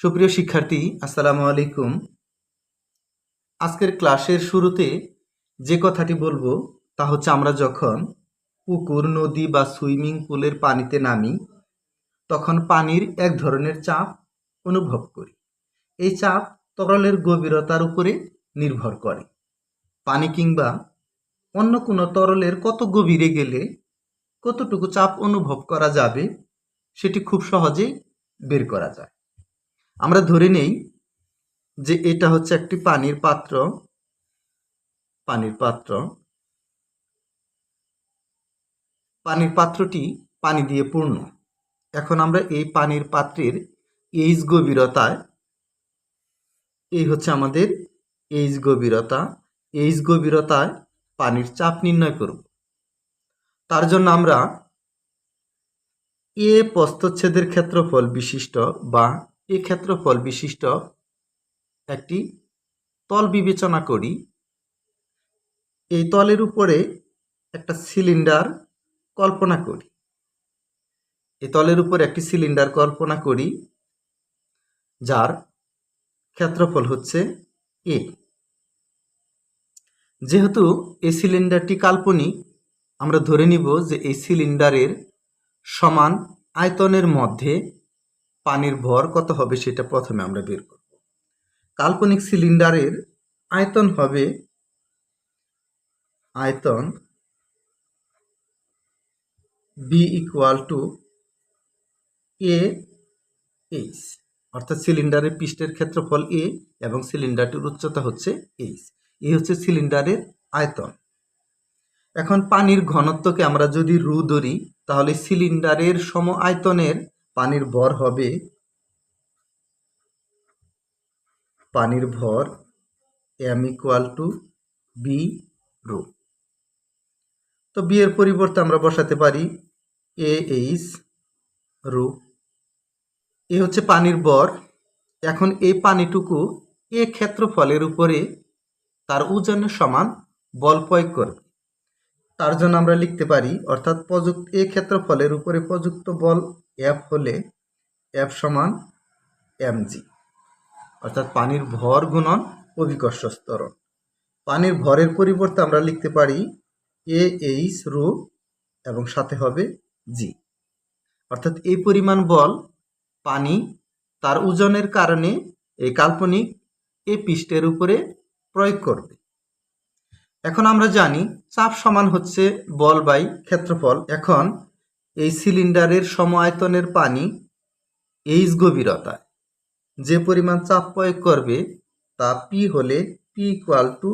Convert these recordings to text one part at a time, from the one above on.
সুপ্রিয় শিক্ষার্থী, আসসালামু আলাইকুম। আজকের ক্লাসের শুরুতে যে কথাটি বলব তা হচ্ছে আমরা যখন পুকুর, নদী বা সুইমিং পুলের পানিতে নামি, তখন পানির এক ধরনের চাপ অনুভব করি। এই চাপ তরলের গভীরতার উপরে নির্ভর করে। পানি কিংবা অন্য কোনো তরলের কত গভীরে গেলে কতটুকু চাপ অনুভব করা যাবে, সেটি খুব সহজেই বের করা যায়। আমরা ধরে নেই যে এটা হচ্ছে একটি পানির পাত্র। পানির পাত্র। পানির পাত্রটি পানি দিয়ে পূর্ণ। এখন আমরা এই পানির পাত্রের এইচ গভীরতায় এই হচ্ছে আমাদের এইচ গভীরতা, এইচ গভীরতায় পানির চাপ নির্ণয় করব। তার জন্য আমরা এ প্রস্থচ্ছেদের ক্ষেত্রফল বিশিষ্ট বা এ ক্ষেত্রফল বিশিষ্ট একটি তল বিবেচনা করি। এই তলের উপরে একটা সিলিন্ডার কল্পনা করি। এই তলের উপরে একটি সিলিন্ডার কল্পনা করি, যার ক্ষেত্রফল হচ্ছে এ যেহেতু এই সিলিন্ডারটি কাল্পনিক, আমরা ধরে নিব যে এই সিলিন্ডারের সমান আয়তনের মধ্যে পানির ভর কত হবে সেটা প্রথমে আমরা বের করব। কাল্পনিক সিলিন্ডারের আয়তন হবে আয়তন B equal to A H অর্থাৎ সিলিন্ডারের পৃষ্ঠের ক্ষেত্রফল এ এবং সিলিন্ডারটির উচ্চতা হচ্ছে এইচ এই হচ্ছে সিলিন্ডারের আয়তন। এখন পানির ঘনত্বকে আমরা যদি রু ধরি, তাহলে সিলিন্ডারের সম আয়তনের পানির ভর হবে। পানির ভর M equal to B rho তো বি এর পরিবর্তে আমরা বসাতে পারি এ এইচ রো এ হচ্ছে পানির ভর। এখন এই পানিটুকু এ ক্ষেত্রফলের উপরে তার ওজনের সমান বল প্রয়োগ করবে। তার জন্য আমরা লিখতে পারি, অর্থাৎ প্রযুক্ত, এ ক্ষেত্রফলের উপরে প্রযুক্ত বল এফ হলে এফ সমান এম জি অর্থাৎ পানির ভর গুণন অভিকর্ষ স্তরণ। পানির ভরের পরিবর্তে আমরা লিখতে পারি এ এইচ রো এবং সাথে হবে জি অর্থাৎ এই পরিমাণ বল পানি তার ওজনের কারণে এই কাল্পনিক এ পৃষ্ঠের উপরে প্রয়োগ করবে। এখন আমরা জানি চাপ সমান হচ্ছে বল বাই ক্ষেত্রফল। এখন এই সিলিন্ডারের সম আয়তনের পানি এইচ গভীরতায়। যে পরিমাণ চাপ প্রয়োগ করবে, তা পি হলে P equal to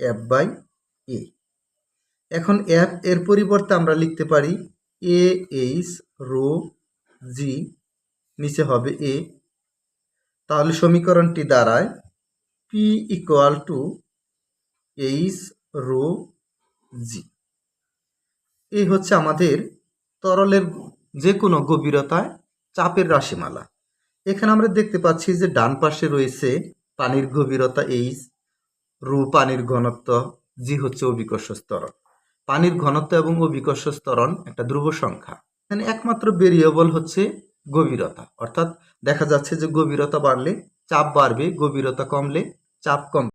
F by A এখন এফ এর পরিবর্তে আমরা লিখতে পারি এ এইচ রো জি নিচে হবে এ তাহলে সমীকরণটি দাঁড়ায় P equal to H rho G এই হচ্ছে আমাদের তরলের যে কোনো গভীরতায় চাপের রাশিমালা। এখানে আমরা দেখতে পাচ্ছি যে ডান পাশে রয়েছে পানির গভীরতা এইচ রু পানির ঘনত্ব জি হচ্ছে অভিকর্ষ স্তরণ পানির ঘনত্ব এবং অভিকর্ষ স্তরণ একটা ধ্রুব সংখ্যা। এখানে একমাত্র ভেরিয়েবল হচ্ছে গভীরতা। অর্থাৎ দেখা যাচ্ছে যে গভীরতা বাড়লে চাপ বাড়বে, গভীরতা কমলে চাপ কম